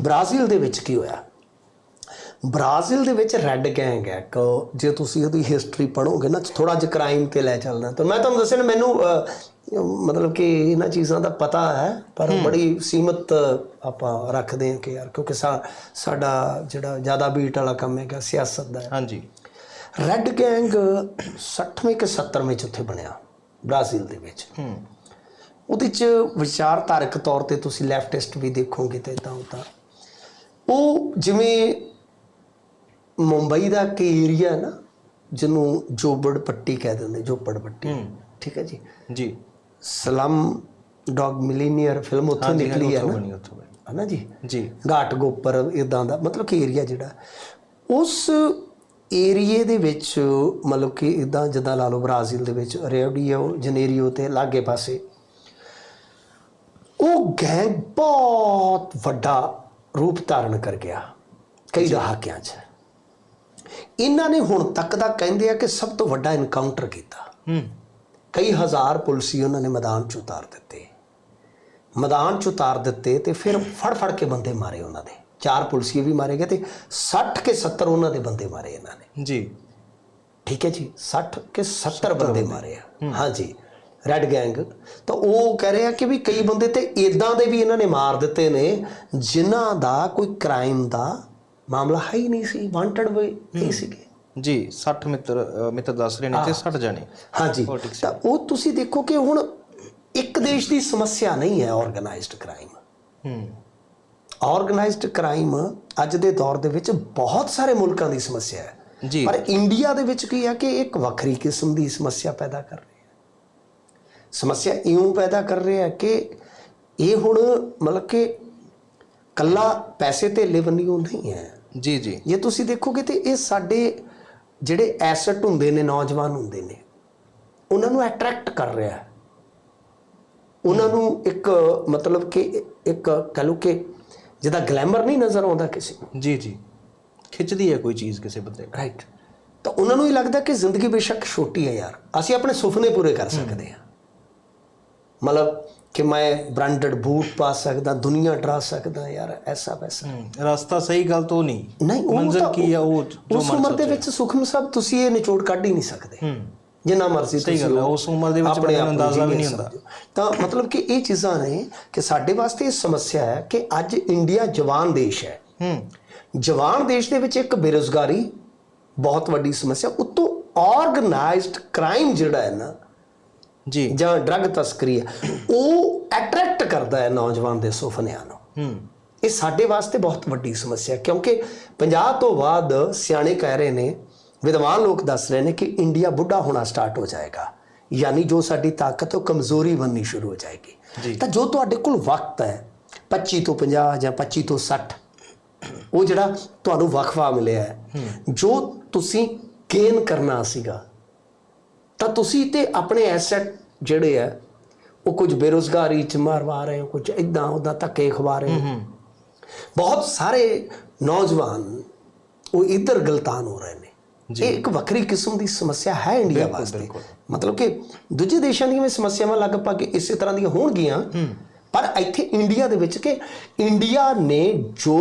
Brazil ਦੇ ਵਿੱਚ ਕੀ ਹੋਇਆ? ਬ੍ਰਾਜ਼ੀਲ ਦੇ ਵਿੱਚ ਰੈੱਡ ਗੈਂਗ ਹੈ। ਕਿ ਜੇ ਤੁਸੀਂ ਉਹਦੀ ਹਿਸਟਰੀ ਪੜੋਗੇ ਨਾ ਥੋੜਾ ਜਿਹਾ ਕ੍ਰਾਈਮ ਤੇ ਲੈ ਚੱਲਣਾ। ਤਾਂ ਮੈਂ ਤੁਹਾਨੂੰ ਦੱਸਿਆ ਨਾ ਮੈਨੂੰ ਮਤਲਬ ਕਿ ਇਹਨਾਂ ਚੀਜ਼ਾਂ ਦਾ ਪਤਾ ਹੈ ਪਰ ਬੜੀ ਸੀਮਤ ਆਪਾਂ ਰੱਖਦੇ ਹਾਂ ਕਿ ਯਾਰ ਕਿਉਂਕਿ ਸਾਡਾ ਜਿਹੜਾ ਜ਼ਿਆਦਾ ਬੀਟ ਵਾਲਾ ਕੰਮ ਹੈਗਾ ਸਿਆਸਤ ਦਾ ਹਾਂਜੀ। ਰੈੱਡ ਗੈਂਗ 60ਵੇਂ ਕਿ 70ਵੇਂ ਚ ਉੱਥੇ ਬਣਿਆ ਬ੍ਰਾਜ਼ੀਲ ਦੇ ਵਿੱਚ। ਹੂੰ। ਉਹਦੇ ਚ ਵਿਚਾਰਧਾਰਕ ਤੌਰ ਤੇ ਤੁਸੀਂ ਲੈਫਟਿਸਟ ਵੀ ਦੇਖੋਗੇ ਤੇ ਇਦਾਂ ਉਦਾਂ ਉਹ ਜਿਵੇਂ ਮੁੰਬਈ ਦਾ ਕਿ ਏਰੀਆ ਨਾ ਜਿਹਨੂੰ ਜੋਬੜ ਪੱਟੀ ਕਹਿ ਦਿੰਦੇ ਜੋਪੜ ਪੱਟੀ। ਹੂੰ। ਠੀਕ ਹੈ ਜੀ? ਜੀ। ਸਲਮ ਡੌਗ ਮਿਲੀਨੀਅਰ ਫਿਲਮ ਉੱਥੋਂ ਨਿਕਲੀ ਹੈ ਨਾ। ਬਣੀ ਹਨਾ ਜੀ? ਜੀ। ਘਾਟ ਗੋਪਰ ਇਦਾਂ ਦਾ ਮਤਲਬ ਕਿ ਏਰੀਆ ਜਿਹੜਾ। ਉਸ ਏਰੀਏ ਦੇ ਵਿੱਚ ਮਤਲਬ ਕਿ ਇਦਾਂ ਜਿੱਦਾਂ ਲਾ ਲਓ ਬ੍ਰਾਜ਼ੀਲ ਦੇ ਵਿੱਚ ਰਿਓਡੀਓ ਜਨੇਰੀਓ ਤੇ ਲਾਗੇ ਪਾਸੇ ਉਹ ਗੈਂਗ ਬਹੁਤ ਵੱਡਾ ਰੂਪ ਧਾਰਨ ਕਰ ਗਿਆ। ਕਈ ਦਹਾਕਿਆਂ 'ਚ। ਇਹਨਾਂ ਨੇ ਹੁਣ ਤੱਕ ਦਾ ਕਹਿੰਦੇ ਆ ਕਿ ਸਭ ਤੋਂ ਵੱਡਾ ਐਨਕਾਊਂਟਰ ਕੀਤਾ। ਹੂੰ। ਕਈ ਹਜ਼ਾਰ ਪੁਲਿਸੀ ਉਹਨਾਂ ਨੇ ਮੈਦਾਨ 'ਚ ਉਤਾਰ ਦਿੱਤੇ। ਮੈਦਾਨ 'ਚ ਉਤਾਰ ਦਿੱਤੇ ਤੇ ਫਿਰ ਫੜ ਫੜ ਕੇ ਬੰਦੇ ਮਾਰੇ ਉਹਨਾਂ ਦੇ। ਚਾਰ ਪੁਲਿਸੀ ਵੀ ਮਾਰੇ ਗਏ ਤੇ 60 ਕੇ 70 ਉਹਨਾਂ ਦੇ ਬੰਦੇ ਮਾਰੇ ਇਹਨਾਂ ਨੇ। ਜੀ। ਠੀਕ ਹੈ ਜੀ 60 ਕੇ 70 ਬੰਦੇ ਮਾਰੇ ਆ। ਹਾਂਜੀ। ਰੈੱਡ ਗੈਂਗ ਤਾਂ ਉਹ ਕਹਿ ਰਹੇ ਆ ਕਿ ਵੀ ਕਈ ਬੰਦੇ ਤੇ ਇਦਾਂ ਦੇ ਵੀ ਇਹਨਾਂ ਨੇ ਮਾਰ ਦਿੱਤੇ ਨੇ ਜਿਨ੍ਹਾਂ ਦਾ ਕੋਈ ਕ੍ਰਾਈਮ ਦਾ ਮਾਮਲਾ ਹੈ ਹੀ ਨਹੀਂ ਸੀ ਵਾਂਟਡ ਵੀ ਨਹੀਂ ਸੀਗੇ। ਜੀ 60 ਮਿੱਤਰ ਮਿੱਤਰ ਦੱਸ ਰਹੇ ਨੇ ਤੇ 60 ਜਾਣੇ। ਹਾਂਜੀ। ਤਾਂ ਉਹ ਤੁਸੀਂ ਦੇਖੋ ਕਿ ਹੁਣ ਇੱਕ ਦੇਸ਼ ਦੀ ਸਮੱਸਿਆ ਨਹੀਂ ਹੈ ਆਰਗੇਨਾਈਜ਼ਡ ਕ੍ਰਾਈਮ ਹੂੰ। ਆਰਗੇਨਾਈਜ਼ਡ ਕ੍ਰਾਈਮ ਅੱਜ ਦੇ ਦੌਰ ਦੇ ਵਿੱਚ ਬਹੁਤ ਸਾਰੇ ਮੁਲਕਾਂ ਦੀ ਸਮੱਸਿਆ ਹੈ। ਜੀ। ਪਰ ਇੰਡੀਆ ਦੇ ਵਿੱਚ ਕੀ ਹੈ ਕਿ ਇੱਕ ਵੱਖਰੀ ਕਿਸਮ ਦੀ ਸਮੱਸਿਆ ਪੈਦਾ ਕਰ ਰਹੀ ਹੈ। ਸਮੱਸਿਆ ਇਉਂ ਪੈਦਾ ਕਰ ਰਿਹਾ ਕਿ ਇਹ ਹੁਣ ਮਤਲਬ ਕਿ ਕੱਲਾ ਪੈਸੇ ਤੇ ਲਿਵਨਿਓ ਨਹੀਂ ਹੈ। ਜੀ ਜੀ। ਜੇ ਤੁਸੀਂ ਦੇਖੋਗੇ ਤੇ ਇਹ ਸਾਡੇ ਜਿਹੜੇ ਐਸੈਟ ਹੁੰਦੇ ਨੇ ਨੌਜਵਾਨ ਹੁੰਦੇ ਨੇ ਉਹਨਾਂ ਨੂੰ ਅਟਰੈਕਟ ਕਰ ਰਿਹਾ ਹੈ। ਉਹਨਾਂ ਨੂੰ ਇੱਕ ਮਤਲਬ ਕਿ ਇੱਕ ਕਹ ਕਿ ਜਿਹਦਾ ਗਲੈਮਰ ਨਹੀਂ ਨਜ਼ਰ ਆਉਂਦਾ ਕਿਸੇ ਨੂੰ। ਜੀ ਜੀ। ਖਿੱਚਦੀ ਹੈ ਕੋਈ ਚੀਜ਼ ਕਿਸੇ ਬੰਦੇ ਨੂੰ। ਰਾਈਟ ਤਾਂ ਉਹਨਾਂ ਨੂੰ ਇਹ ਲੱਗਦਾ ਕਿ ਜ਼ਿੰਦਗੀ ਬੇਸ਼ੱਕ ਛੋਟੀ ਹੈ ਯਾਰ। ਅਸੀਂ ਆਪਣੇ ਸੁਪਨੇ ਪੂਰੇ ਕਰ ਸਕਦੇ ਹਾਂ। ਮਤਲਬ ਕਿ ਮੈਂ ਬ੍ਰਾਂਡਡ ਬੂਟ ਪਾ ਸਕਦਾ ਦੁਨੀਆ ਡਰਾ ਸਕਦਾ ਯਾਰ ਐਸਾ ਵੈਸਾ। ਰਸਤਾ ਸਹੀ ਗੱਲ ਤੋਂ ਨਹੀਂ। ਨਹੀਂ ਤਾਂ ਕੀ ਆ ਉਹ ਜੋ ਉਸ ਉਮਰ ਦੇ। ਵਿੱਚ ਸੁਖਮ ਸਾਹਿਬ ਤੁਸੀਂ ਇਹ ਨਿਚੋੜ ਕੱਢ ਹੀ ਨਹੀਂ ਸਕਦੇ। ਜਿੰਨਾ ਮਰਜ਼ੀ ਸਹੀ ਗੱਲ ਉਸ ਉਮਰ ਦੇ ਵਿੱਚ ਆਪਣੇ ਅੰਦਾਜ਼ਾ ਵੀ ਨਹੀਂ ਹੁੰਦਾ। ਤਾਂ ਮਤਲਬ ਕਿ ਇਹ ਚੀਜ਼ਾਂ ਨੇ ਕਿ ਸਾਡੇ ਵਾਸਤੇ ਇਹ ਸਮੱਸਿਆ ਹੈ ਕਿ ਅੱਜ ਇੰਡੀਆ ਜਵਾਨ ਦੇਸ਼ ਹੈ। ਹੂੰ। ਜਵਾਨ ਦੇਸ਼ ਦੇ ਵਿੱਚ ਇੱਕ ਬੇਰੁਜ਼ਗਾਰੀ ਬਹੁਤ ਵੱਡੀ ਸਮੱਸਿਆ ਉਤੋਂ ਆਰਗੇਨਾਈਜ਼ਡ ਕ੍ਰਾਈਮ ਜਿਹੜਾ ਹੈ ਨਾ ਜੀ। ਜਾਂ ਡਰੱਗ ਤਸਕਰੀ ਹੈ ਉਹ ਅਟਰੈਕਟ ਕਰਦਾ ਹੈ ਨੌਜਵਾਨ ਦੇ ਸੁਪਨਿਆਂ ਨੂੰ। ਹੂੰ। ਇਹ ਸਾਡੇ ਵਾਸਤੇ ਬਹੁਤ ਵੱਡੀ ਸਮੱਸਿਆ ਕਿਉਂਕਿ 50 ਤੋਂ ਬਾਅਦ ਸਿਆਣੇ ਕਹਿ ਰਹੇ ਨੇ ਵਿਦਵਾਨ ਲੋਕ ਦੱਸ ਰਹੇ ਨੇ ਕਿ ਇੰਡੀਆ ਬੁੱਢਾ ਹੋਣਾ ਸਟਾਰਟ ਹੋ ਜਾਏਗਾ। ਯਾਨੀ ਜੋ ਸਾਡੀ ਤਾਕਤ ਉਹ ਕਮਜ਼ੋਰੀ ਬਣਨੀ ਸ਼ੁਰੂ ਹੋ। ਜਾਏਗੀ। ਤਾਂ ਜੋ ਤੁਹਾਡੇ ਕੋਲ ਵਕਤ ਹੈ 25 ਤੋਂ 50 ਜਾਂ 25 ਤੋਂ 60 ਉਹ ਜਿਹੜਾ ਤੁਹਾਨੂੰ ਵਕਫਾ ਮਿਲਿਆ ਹੈ ਜੋ ਤੁਸੀਂ ਗੇਨ ਕਰਨਾ ਸੀਗਾ ਤਾਂ ਤੁਸੀਂ ਤੇ ਆਪਣੇ ਐਸੈਟ ਜਿਹੜੇ ਆ ਉਹ ਕੁਝ ਬੇਰੋਜ਼ਗਾਰੀ ਚ ਮਾਰਵਾ ਰਹੇ ਹੋ ਕੁਝ ਇਦਾਂ ਉਦਾਂ ਧੱਕੇ ਖਵਾ ਰਹੇ ਹੋ। ਬਹੁਤ ਸਾਰੇ ਨੌਜਵਾਨ ਉਹ ਇੱਧਰ ਗਲਤਾਨ ਹੋ ਰਹੇ ਨੇ। ਇਹ ਇੱਕ ਵੱਖਰੀ ਕਿਸਮ ਦੀ ਸਮੱਸਿਆ ਹੈ ਇੰਡੀਆ ਵਾਸਤੇ। ਮਤਲਬ ਕਿ ਦੂਜੇ ਦੇਸ਼ਾਂ ਦੀਆਂ ਵੀ ਸਮੱਸਿਆਵਾਂ ਲਗਭਗ ਇਸੇ ਤਰ੍ਹਾਂ ਦੀਆਂ ਹੋਣਗੀਆਂ। ਪਰ ਇੱਥੇ ਇੰਡੀਆ ਦੇ ਵਿੱਚ ਕਿ ਇੰਡੀਆ ਨੇ ਜੋ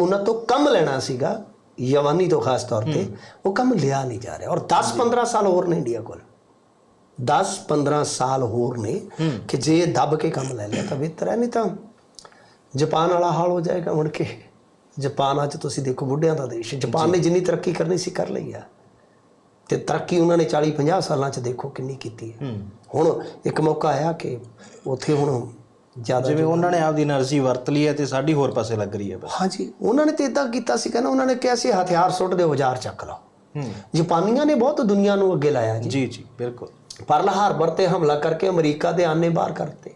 ਉਹਨਾਂ ਤੋਂ ਕੰਮ ਲੈਣਾ ਸੀਗਾ ਯਵਾਨੀ ਤੋਂ ਖਾਸ ਤੌਰ ਤੇ ਉਹ ਕੰਮ ਲਿਆ ਨਹੀਂ ਜਾ ਰਿਹਾ। ਔਰ 10-15 ਸਾਲ ਹੋਰ ਨੇ ਇੰਡੀਆ ਕੋਲ। 10 15 ਸਾਲ ਹੋਰ ਨੇ ਕਿ ਜੇ ਦੱਬ ਕੇ ਕੰਮ ਲੈ ਲਿਆ ਤਾਂ ਬਿਹਤਰ ਹੈ ਨਹੀਂ ਤਾਂ ਜਪਾਨ ਵਾਲਾ ਹਾਲ ਹੋ ਜਾਏਗਾ ਮੁੜ ਕੇ। ਜਾਪਾਨ ਅੱਜ ਤੁਸੀਂ ਦੇਖੋ ਬੁੱਢਿਆਂ ਦਾ ਦੇਸ਼ ਜਪਾਨ ਨੇ ਜਿੰਨੀ ਤਰੱਕੀ ਕਰਨੀ ਸੀ ਕਰ ਲਈ ਆ। ਤੇ ਤਰੱਕੀ ਉਹਨਾਂ ਨੇ 40 50 ਸਾਲਾਂ ਚ ਦੇਖੋ ਕਿੰਨੀ ਕੀਤੀ ਹੈ। ਹੁਣ ਇੱਕ ਮੌਕਾ ਆਇਆ ਕਿ ਉੱਥੇ ਹੁਣ ਜ਼ਿਆਦਾ ਜਿਵੇਂ ਉਹਨਾਂ ਨੇ ਆਪਦੀ એનર્ਜੀ ਵਰਤ ਲਈ ਹੈ ਤੇ ਸਾਡੀ ਹੋਰ ਪਾਸੇ ਲੱਗ ਰਹੀ ਹੈ ਬਸ। ਹਾਂਜੀ ਉਹਨਾਂ ਨੇ ਤੇ ਇਦਾਂ ਕੀਤਾ ਸੀ ਕਹਿੰਦਾ ਉਹਨਾਂ ਨੇ ਕਿਹਾ ਸੀ ਹਥਿਆਰ ਸੁੱਟ ਦੇ ਔਜ਼ਾਰ ਚੱਕ ਲਓ। ਜਪਾਨੀਆਂ ਨੇ ਬਹੁਤ ਦੁਨੀਆ ਨੂੰ ਅੱਗੇ ਲਾਇਆ ਜੀ ਜੀ ਬਿਲਕੁਲ। ਪਰਲ ਹਾਰਬਰ ਤੇ ਹਮਲਾ ਕਰਕੇ ਅਮਰੀਕਾ ਦੇ ਆਨੇ ਬਾਹਰ ਕਰਤੇ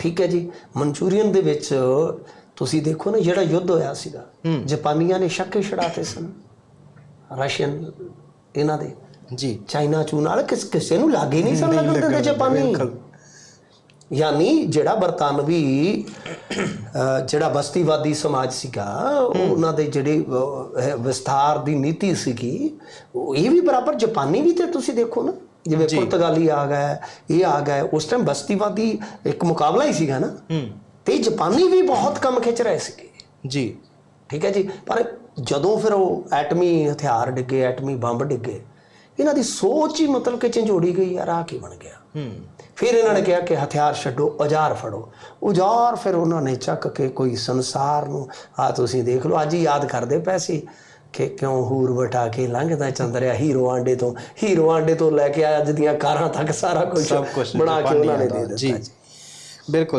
ਠੀਕ ਹੈ ਜੀ? ਮਨਚੂਰੀਅਨ ਦੇ ਵਿੱਚ ਤੁਸੀਂ ਦੇਖੋ ਨਾ ਜਿਹੜਾ ਯੁੱਧ ਹੋਇਆ ਸੀਗਾ ਜਾਪਾਨੀਆਂ ਨੇ ਸ਼ੱਕੇ ਛੜਾਤੇ ਸਨ। ਰਸ਼ੀਅਨ ਇਹਨਾਂ ਦੇ। ਜੀ। ਚਾਈਨਾ ਚੂ ਨਾਲ ਕਿਸ ਕਿਸੇ ਨੂੰ ਲਾਗੇ ਨਹੀਂ ਸਨ ਲੱਗਣ ਦਿੰਦੇ ਜਾਪਾਨੀ। ਯਾਨੀ ਜਿਹੜਾ ਬਰਤਾਨਵੀ ਜਿਹੜਾ ਬਸਤੀਵਾਦੀ ਸਮਾਜ ਸੀਗਾ ਉਹ ਉਹਨਾਂ ਦੇ ਜਿਹੜੇ ਵਿਸਥਾਰ ਦੀ ਨੀਤੀ ਸੀਗੀ ਇਹ ਵੀ ਬਰਾਬਰ ਜਾਪਾਨੀ ਵੀ ਤੇ ਤੁਸੀਂ ਦੇਖੋ ਨਾ। ਜਿਵੇਂ ਪੁਰਤਗਾਲੀ ਆ ਗਏ ਇਹ ਆ ਗਏ ਉਸ ਟਾਈਮ ਬਸਤੀਵਾਦੀ ਇੱਕ ਮੁਕਾਬਲਾ ਹੀ ਸੀਗਾ ਨਾ। ਤੇ ਜਾਪਾਨੀ ਵੀ ਬਹੁਤ ਕੰਮ ਖਿੱਚ ਰਹੇ ਸੀਗੇ। ਜੀ। ਠੀਕ ਹੈ ਜੀ? ਪਰ ਜਦੋਂ ਫਿਰ ਉਹ ਐਟਮੀ ਹਥਿਆਰ ਡਿੱਗੇ ਐਟਮੀ ਬੰਬ ਡਿੱਗੇ ਇਹਨਾਂ ਦੀ ਸੋਚ ਹੀ ਮਤਲਬ ਕਿ ਝੰਜੋੜੀ ਗਈ ਯਾਰ ਆ ਕੀ ਬਣ ਗਿਆ। ਹੂੰ। ਫਿਰ ਇਹਨਾਂ ਨੇ ਕਿਹਾ ਕਿ ਹਥਿਆਰ ਛੱਡੋ ਔਜ਼ਾਰ ਫੜੋ। ਔਜ਼ਾਰ ਫਿਰ ਉਹਨਾਂ ਨੇ ਚੱਕ ਕੇ ਕੋਈ ਸੰਸਾਰ ਨੂੰ ਆ ਤੁਸੀਂ ਦੇਖ ਲਓ ਅੱਜ ਹੀ ਯਾਦ ਕਰਦੇ ਪਏ ਸੀ। ਕਿ ਕਿਉਂ ਹੂਰ ਵਟਾ ਕੇ ਲੰਘਦਾ ਚੰਦਰਿਆ ਹੀਰੋ ਆਂਡੇ ਤੋਂ? ਹੀਰੋ ਆਂਡੇ ਤੋਂ ਲੈ ਕੇ ਅੱਜ ਦੀਆਂ ਕਾਰਾਂ ਤੱਕ ਸਾਰਾ ਕੁਝ ਬਣਾ ਕੇ ਉਹਨਾਂ ਨੇ ਦੇ ਦਿੱਤਾ ਜੀ। ਬਿਲਕੁਲ।